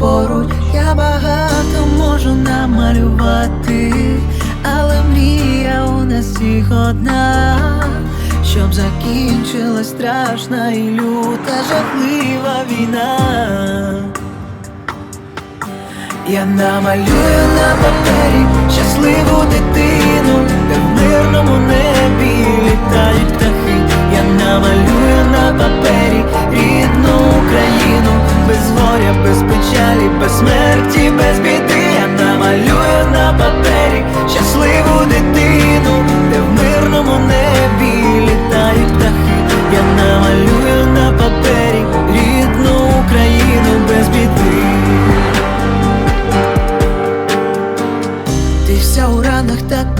Поруч. Я багато можу намалювати, але мрія у нас всіх одна. Щоб закінчилась страшна і люта жахлива війна. Я намалюю на папері щасливу дитину,